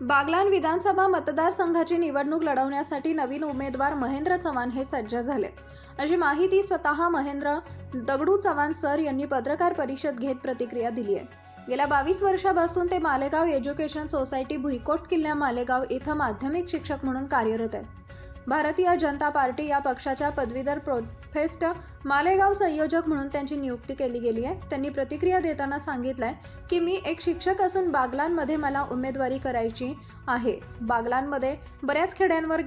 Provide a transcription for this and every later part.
बागलान विधानसभा मतदारसंघाची निवडणूक लढवण्यासाठी नवीन उमेदवार महेंद्र चव्हाण हे सज्ज झाले. अशी माहिती स्वतः महेंद्र दगडू चव्हाण सर यांनी पत्रकार परिषद घेत प्रतिक्रिया दिली आहे. गेल्या बावीस वर्षापासून ते मालेगाव एज्युकेशन सोसायटी भुईकोट किल्ल्या मालेगाव इथं माध्यमिक शिक्षक म्हणून कार्यरत आहेत. भारतीय जनता पार्टी या पक्षाच्या पदवीधर प्रोफेस्ट मालेगाव संयोजक म्हणून त्यांची नियुक्ती केली गेली आहे. त्यांनी प्रतिक्रिया देताना सांगितलंय की मी एक शिक्षक असून बागलांमध्ये मला उमेदवारी करायची आहे. बागलांमध्ये बऱ्याच खेड्यांवर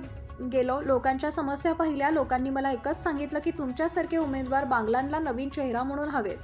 गेलो. लोकांच्या समस्या पाहिल्या. लोकांनी मला एकच सांगितलं की तुमच्यासारखे उमेदवार बागलांना नवीन चेहरा म्हणून हवेत.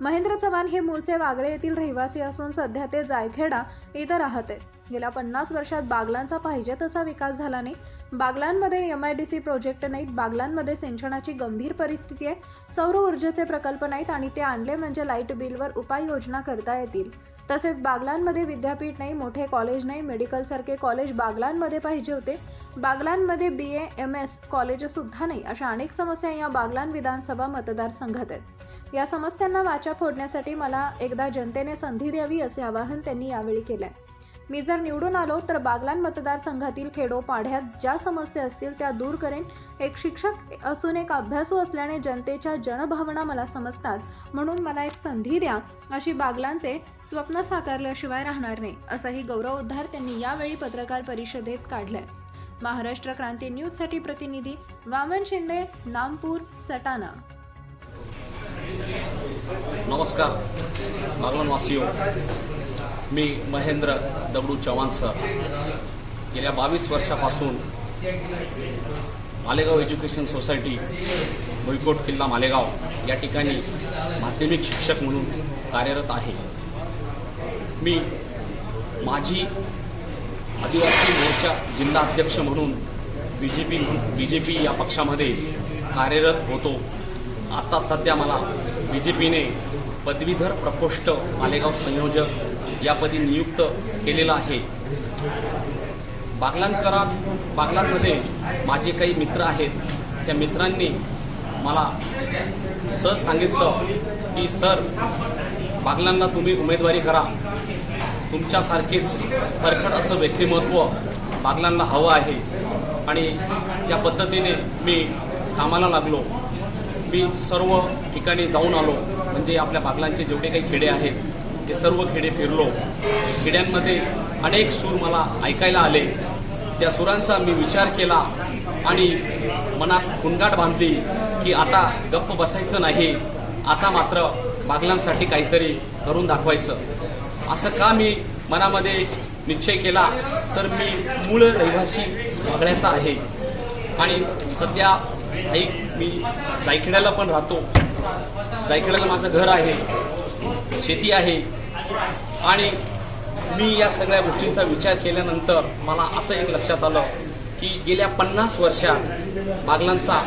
महेंद्र चव्हाण हे मूळचे वागळे येथील रहिवासी असून सध्या ते जायखेडा इथं राहत आहेत. गेल्या पन्नास वर्षात बागलांचा पाहिजे तसा विकास झाला नाही. बागलांमध्ये M I D C project नाहीत. बागलांमध्ये सिंचनाची गंभीर परिस्थिती आहे. सौर ऊर्जेचे प्रकल्प नाहीत आणि ते आणले म्हणजे लाइट बिलवर उपाययोजना करता येतील. तसेच बागलांमध्ये विद्यापीठ नाही मोठे कॉलेज नाही मेडिकलसारखे कॉलेज बागलांमध्ये पाहिजे होते. बागलांमध्ये बी ए एम एस कॉलेजसुद्धा नाही अशा अनेक समस्या या बागलान विधानसभा मतदारसंघात आहेत. या समस्यांना वाचा फोडण्यासाठी मला एकदा जनतेने संधी द्यावी असे आवाहन त्यांनी यावेळी केलं आहे मी जर निवडून आलो तर बागलान मतदारसंघातील खेडोपाड्यात ज्या समस्या असतील त्या दूर करेन. एक शिक्षक असून एक अभ्यासू असल्याने जनतेच्या जनभावना मला समजतात. म्हणून मला एक संधी द्या. अशी बागलांचे स्वप्न साकारल्याशिवाय राहणार नाही असाही गौरव उद्धार त्यांनी यावेळी पत्रकार परिषदेत काढलाय. महाराष्ट्र क्रांती न्यूजसाठी प्रतिनिधी वामन शिंदे नामपूर सटाणा. नमस्कार. मी महेंद्र दगडू चव्हाण सर. गेल्या बावीस वर्षापासून मालेगाव एज्युकेशन सोसायटी भुईकोट किल्ला मालेगाव या ठिकाणी माध्यमिक शिक्षक म्हणून कार्यरत आहे. मी माझी आदिवासी मोर्चा जिल्हा अध्यक्ष म्हणून B J P B J P या पक्षामध्ये कार्यरत होतो. आता सध्या मला बी जे पीने पदवीधर प्रकोष्ठ मालेगाव संयोजक यापदी नियुक्त केलेलं आहे. बागलांकरात बागलांमध्ये माझे काही मित्र आहेत. त्या मित्रांनी मला सहज सांगितलं की सर बागलांना तुम्ही उमेदवारी करा. तुमच्यासारखेच परखड असं व्यक्तिमत्व बागलांना हवं आहे. आणि या पद्धतीने मी कामाला लागलो. मी सर्व ठिकाणी जाऊन आलो. म्हणजे आपल्या बागलांचे जेवढे काही खेडे आहेत ते सर्व खेडे फिरलो. खेड्यांमध्ये अनेक सूर मला ऐकायला आले. त्या सुरांचा मी विचार केला आणि मनात खुणगाट बांधली की आता गप्प बसायचं नाही. आता मात्र बागलांसाठी काहीतरी करून दाखवायचं. असं का मी मनामध्ये निश्चय केला? तर मी मूळ रहिवासी बघण्याचा आहे. आणि सध्या स्थायिक मी जायखेड्याला पण राहतो. जायखेड्याला माझं घर आहे. शेती आहे. आणि मी या सगळ्या गोष्टींचा विचार केल्यानंतर मला असं एक लक्षात आलं की गेल्या पन्नास वर्षात बागलांचा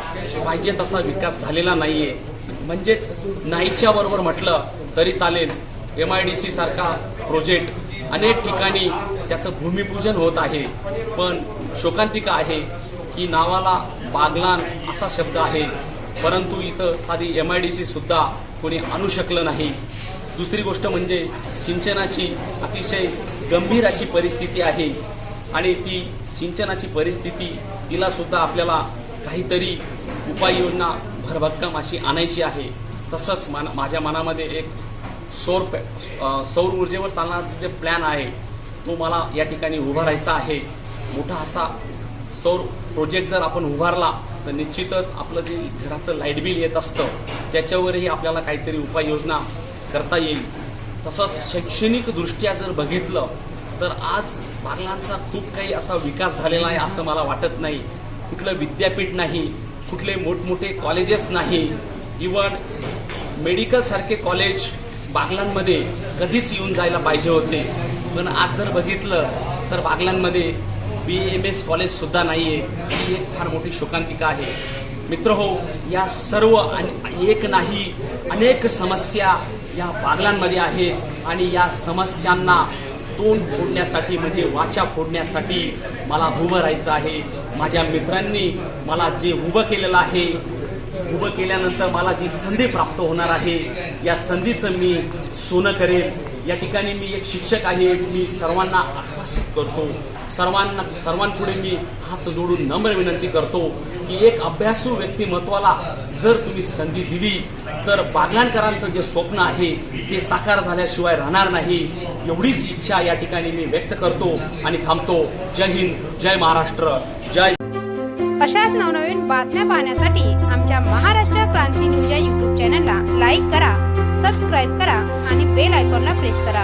पाहिजे तसा विकास झालेला नाही आहे म्हणजेच नाहीच्या बरोबर म्हटलं तरी चालेल. एम आय डी सी सारखा प्रोजेक्ट अनेक ठिकाणी त्याचं भूमिपूजन होत आहे. पण शोकांतिका आहे की नावाला बागलान असा शब्द आहे. परंतु इथं साधी एम आय डी सी सुद्धा कोणी आणू शकलं नाही. दुसरी गोष्ट म्हणजे सिंचनाची अतिशय गंभीर अशी परिस्थिती आहे. आणि ती सिंचनाची परिस्थिती तिला सुद्धा आपल्याला काहीतरी उपाययोजना भरभक्कम अशी आणायची आहे. तसंच मन माझ्या मनामध्ये एक सौर पॅ सौर ऊर्जेवर चालणारा जे प्लॅन आहे तो मला या ठिकाणी उभारायचा आहे. मोठा असा सौर प्रोजेक्ट जर आपण उभारला तर निश्चितच आपलं जे घराचं लाइट बिल येत असतं त्याच्यावरही आपल्याला काहीतरी उपाययोजना करता येईल. तसंच शैक्षणिकदृष्ट्या जर बघितलं तर आज बागलांचा खूप काही असा विकास झालेला आहे असं मला वाटत नाही. कुठलं विद्यापीठ नाही कुठले मोठमोठे कॉलेजेस नाही. इवन मेडिकलसारखे कॉलेज बागलांमध्ये कधीच येऊन जायला पाहिजे होते. पण आज जर बघितलं तर बागलांमध्ये बी एम एस कॉलेजसुद्धा नाही आहे ही एक फार मोठी शोकांतिका आहे. मित्र हो या सर्व आणि एक नाही अनेक समस्या या बागलांमध्ये आहे आणि या समस्यांना तोंड फोडण्यासाठी म्हणजे वाचा फोडण्यासाठी मला उभं राहायचं आहे. माझ्या मित्रांनी मला जे उभं केलेलं आहे उभं केल्यानंतर मला जी संधी प्राप्त होणार आहे या संधीचं मी सोनं करेल. या ठिकाणी मी एक शिक्षक आहे मी सर्वांना आश्वासित करतो. सर्वांना सर्वांपुढे मी हात जोडून नम्र विनंती करतो. की एक अभ्यासू व्यक्तिमत्वाला जर तुम्ही संधी दिली तर बागलांकरांचं जे स्वप्न आहे ते साकार झाल्याशिवाय राहणार नाही. एवढीच इच्छा या ठिकाणी मी व्यक्त करतो आणि थांबतो. जय हिंद जय महाराष्ट्र जय अशाच नवनवीन बातम्या पाहण्यासाठी आमच्या महाराष्ट्र क्रांती न्यूज या यूट्यूब चॅनलला लाईक करा सबस्क्राईब करा आणि बेल आयकॉनला प्रेस करा.